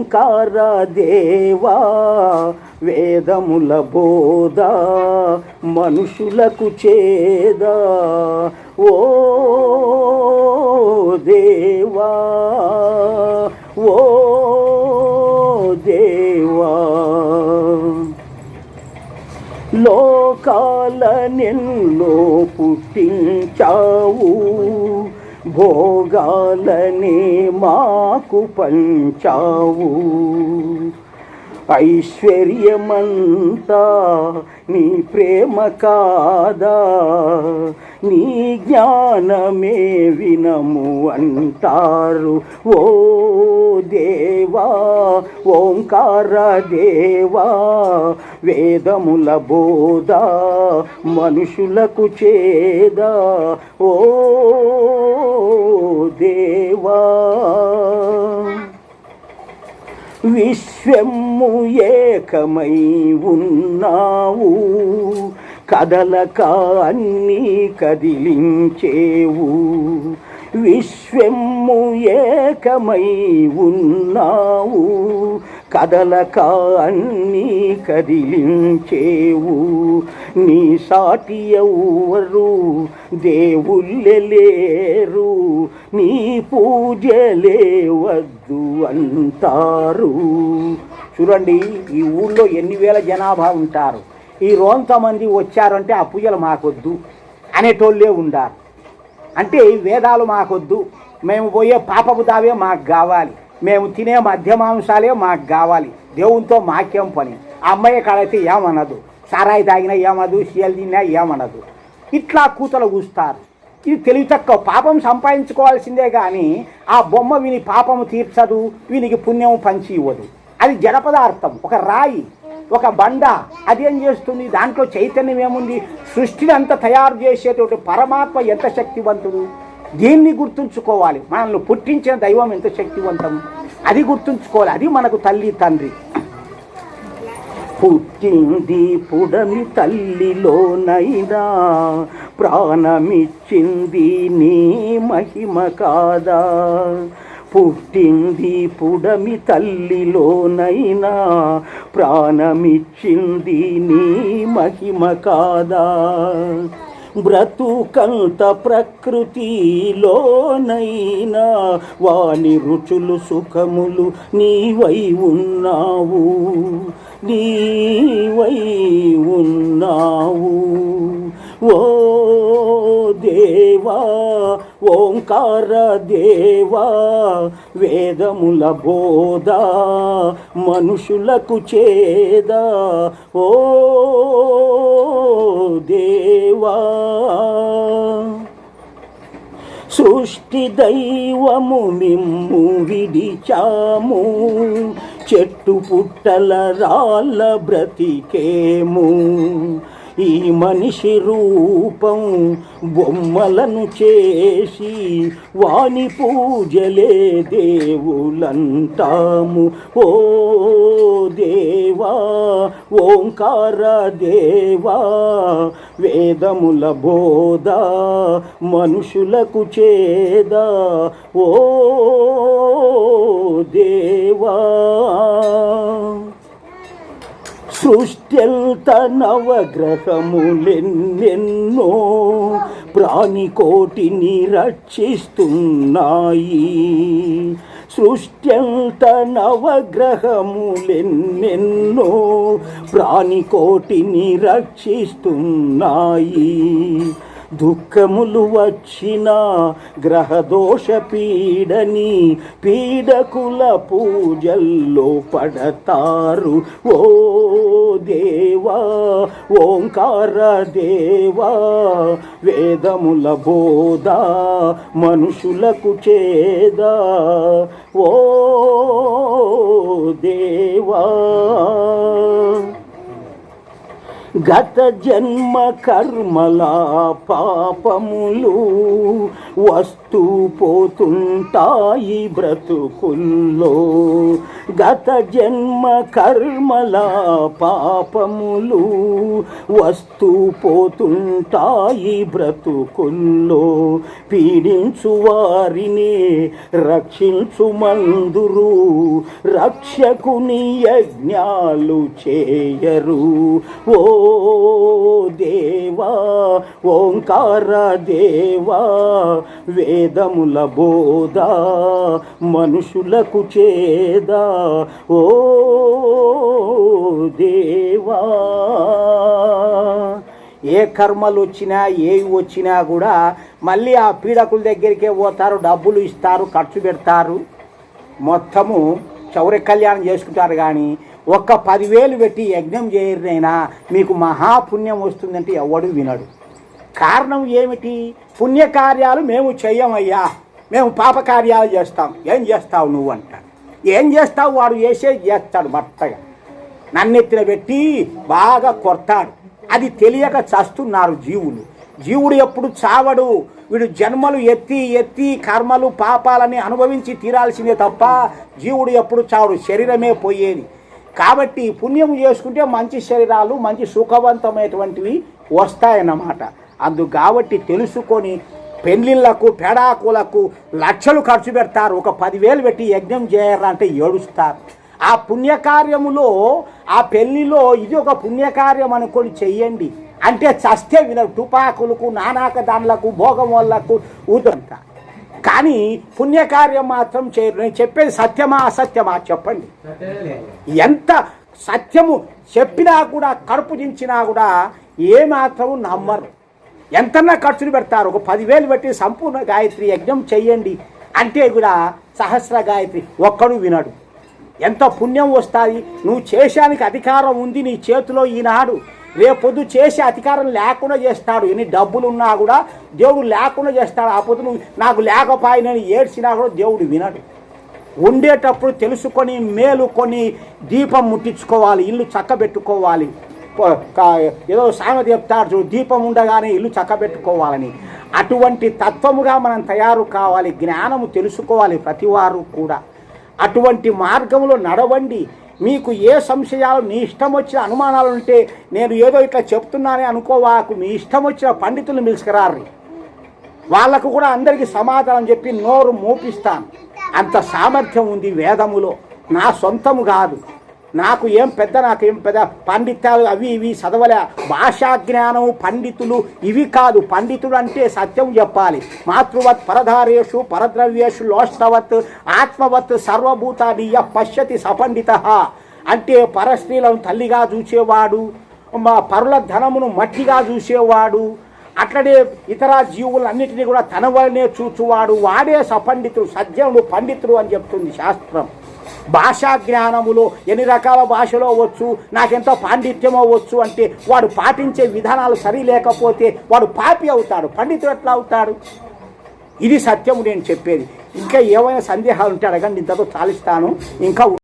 ఓంకార దేవా వేదముల బోధ మనుషులకు చేదా. ఓ దేవా ఓ దేవా. లోకాల నిన్ను పుట్టించావు. భోగాలని మాకు పంచావు. ఐశ్వర్యమంతా నీ ప్రేమ కాదా? నీ జ్ఞానమే వినము అంటారు. ఓ దేవా ఓంకార దేవా వేదముల బోధ మనుషులకు చేదా? ఓ దేవా. విశ్వము ఏకమై ఉన్నావు. కదలక అన్నీ కదిలించేవు. విశ్వము ఏకమై ఉన్నావు. కదలక అన్నీ కదిలించేవు. నీ సాటి ఎవ్వరు దేవుళ్ళలేరు నీ పూజలే వద్దు అంటారు. చూడండి ఈ ఊళ్ళో ఎన్ని వేల జనాభా ఉంటారు. ఈ రోంతమంది వచ్చారంటే ఆ పూజలు మాకొద్దు అనేటోళ్ళే ఉండారు. అంటే ఈ వేదాలు మాకొద్దు. మేము పోయే పాపపు దావే మాకు కావాలి. మేము తినే మధ్యమాంసాలే మాకు కావాలి. దేవునితో మాకేం పని? అమ్మాయి కాడైతే ఏమనదు. సారాయి తాగినా ఏమనదు సీఎల్ తిన్నా ఏమనదు. ఇట్లా కూతలు కూస్తారు. ఇది తెలివి తక్కువ పాపం సంపాదించుకోవాల్సిందే కానీ ఆ బొమ్మ విని పాపము తీర్చదు వీనికి పుణ్యం పంచి ఇవ్వదు. అది జడపదార్థం. ఒక రాయి ఒక బండ అది ఏం చేస్తుంది? దాంట్లో చైతన్యం ఏముంది? సృష్టిని అంత తయారు చేసేటువంటి పరమాత్మ ఎంత శక్తివంతుడు? దీన్ని గుర్తుంచుకోవాలి? మనల్ని పుట్టించిన దైవం ఎంత శక్తివంతం? అది గుర్తుంచుకోవాలి. అది మనకు తల్లి తండ్రి. పుట్టింది పుడమి తల్లిలోనైనా ప్రాణమిచ్చింది నీ మహిమ కాదా? పుట్టింది పుడమి తల్లిలోనైనా ప్రాణమిచ్చింది నీ మహిమ కాదా? బ్రతుకంత ప్రకృతిలోనైనా వాని రుచులు సుఖములు నీవై ఉన్నావు. నీవై ఉన్నావు. ఓ దేవా ఓంకార దేవా వేదముల బోధ మనుషులకు చేదా. ఓ దేవా. సృష్టి దైవము మిమ్ము విడిచాము. చెట్టు పుట్టల రాళ్ళ బ్రతికేము. ఈ మనిషి రూపం బొమ్మలను చేసి వాని పూజలే దేవులంటాము. ఓ దేవా ఓంకార దేవా వేదముల బోధ మనుషులకు చేదా. ఓ దేవా. సృష్ట్యంత నవగ్రహములెన్నెన్నో ప్రాణికోటిని రక్షిస్తున్నాయి. సృష్ట్యంత నవగ్రహములెన్నెన్నో ప్రాణికోటిని రక్షిస్తున్నాయి. దుఃఖములు వచ్చిన గ్రహదోష పీడని పీడకుల పూజల్లో పడతారు. ఓ దేవా ఓంకార దేవా వేదముల బోధ మనుషులకు చేదా. ఓ దేవా. గత జన్మ కర్మల పాపములు వస్తూ పోతుంటాయి బ్రతుకుల్లో. గత జన్మ కర్మల పాపములు వస్తూ పోతుంటాయి బ్రతుకుల్లో. పీడించు వారిని రక్షించు మందురు రక్షకుని యజ్ఞాలు చేయరు. ఓ దేవా ఓంకార దేవా వేదముల బోధ మనుషులకు చేదా. ఓ దేవా ఏ కర్మలు వచ్చినా ఏవి వచ్చినా కూడా మళ్ళీ ఆ పీడకుల దగ్గరికే పోతారు డబ్బులు ఇస్తారు ఖర్చు పెడతారు. మొత్తము చౌర కళ్యాణం చేసుకుంటారు కానీ ఒక్క పదివేలు పెట్టి యజ్ఞం చేయరినైనా మీకు మహాపుణ్యం వస్తుందంటే ఎవడు వినడు. కారణం ఏమిటి? పుణ్యకార్యాలు మేము చెయ్యమయ్యా. మేము పాపకార్యాలు చేస్తాం. ఏం చేస్తావు నువ్వు అంటాడు. ఏం చేస్తావు? వాడు చేసే చేస్తాడు మట్టగా నన్నెత్తిన పెట్టి బాగా కొడతాడు. అది తెలియక చస్తున్నారు జీవులు. జీవుడు ఎప్పుడు చావడు. వీడు జన్మలు ఎత్తి ఎత్తి కర్మలు పాపాలని అనుభవించి తీరాల్సిందే తప్ప జీవుడు ఎప్పుడు చావడు. శరీరమే పోయేది. కాబట్టి పుణ్యం చేసుకుంటే మంచి శరీరాలు మంచి సుఖవంతమైనటువంటివి వస్తాయన్నమాట. అందు కాబట్టి తెలుసుకొని పెళ్ళిళ్ళకు పెడాకులకు లక్షలు ఖర్చు పెడతారు. ఒక పదివేలు పెట్టి యజ్ఞం చేయాలంటే ఏడుస్తారు ఆ పుణ్యకార్యములో ఆ పెళ్ళిలో ఇది ఒక పుణ్యకార్యం అనుకొని చెయ్యండి. అంటే చస్తే వినరు. టుపాకులకు నానాక దానులకు భోగం వాళ్ళకు ఊదంతా కానీ పుణ్యకార్యం మాత్రం చేయరు నేను చెప్పేది సత్యమా అసత్యమా చెప్పండి. ఎంత సత్యము చెప్పినా కూడా కడుపు దించినా కూడా ఏమాత్రము నమ్మరు. ఎంతన్నా ఖర్చులు పెడతారు. ఒక పదివేలు పెట్టి సంపూర్ణ గాయత్రి యజ్ఞం చెయ్యండి అంటే కూడా సహస్ర గాయత్రి ఒక్కడు వినడు. ఎంత పుణ్యం వస్తుంది. నువ్వు చేశానికి అధికారం ఉంది నీ చేతిలో ఈనాడు. రేపొద్దు చేసే అధికారం లేకుండా చేస్తాడు. ఎన్ని డబ్బులు ఉన్నా కూడా దేవుడు లేకుండా చేస్తాడు. ఆ పొద్దు నువ్వు నాకు లేకపోయినని ఏడ్చినా కూడా దేవుడు వినడు. ఉండేటప్పుడు తెలుసుకొని మేలుకొని దీపం ముట్టించుకోవాలి ఇల్లు చక్కబెట్టుకోవాలి. ఏదో సామెత చెప్తారు చూడు దీపం ఉండగానే ఇల్లు చక్కబెట్టుకోవాలని. అటువంటి తత్వముగా మనం తయారు కావాలి జ్ఞానము తెలుసుకోవాలి ప్రతివారు కూడా. అటువంటి మార్గంలో నడవండి. మీకు ఏ సంశయాలు నీ ఇష్టం వచ్చిన అనుమానాలు ఉంటే నేను ఏదో ఇట్లా చెప్తున్నానే అనుకోవాకు మీ ఇష్టం వచ్చిన పండితులు పిలుచుకురారు వాళ్ళకు కూడా అందరికీ సమాధానం చెప్పి నోరు మోపిస్తాను. అంత సామర్థ్యం ఉంది వేదములో. నా సొంతము కాదు. నాకు ఏం పెద్ద నాకు పెద్ద పండితాలు అవి ఇవి చదవలే. భాషా జ్ఞానం పండితులు ఇవి కాదు. పండితుడు అంటే సత్యం చెప్పాలి. మాతృవత్ పరధారేషు పరద్రవ్యేషు లోష్టవత్ ఆత్మవత్ సర్వభూతాన్ని పశ్యతి సపండిత. అంటే పరస్త్రీలను తల్లిగా చూసేవాడు మా పరుల ధనమును మట్టిగా చూసేవాడు అట్లనే ఇతర జీవులన్నిటినీ కూడా తన వలనే చూచువాడు. వాడే సపండితుడు సజ్జనుడు పండితుడు అని చెప్తుంది శాస్త్రం. భాషా జ్ఞానములో ఎన్ని రకాల భాషలో వచ్చు నాకెంతో పాండిత్యమో వచ్చు అంటే వాడు పాటించే విధానాలు సరి లేకపోతే వాడు పాపి అవుతాడు పండితుడు ఎట్లా అవుతాడు? ఇది సత్యము నేను చెప్పేది. ఇంకా ఏమైనా సందేహాలు ఉంటే అడగండి ఇంతతో చాలిస్తాను. ఇంకా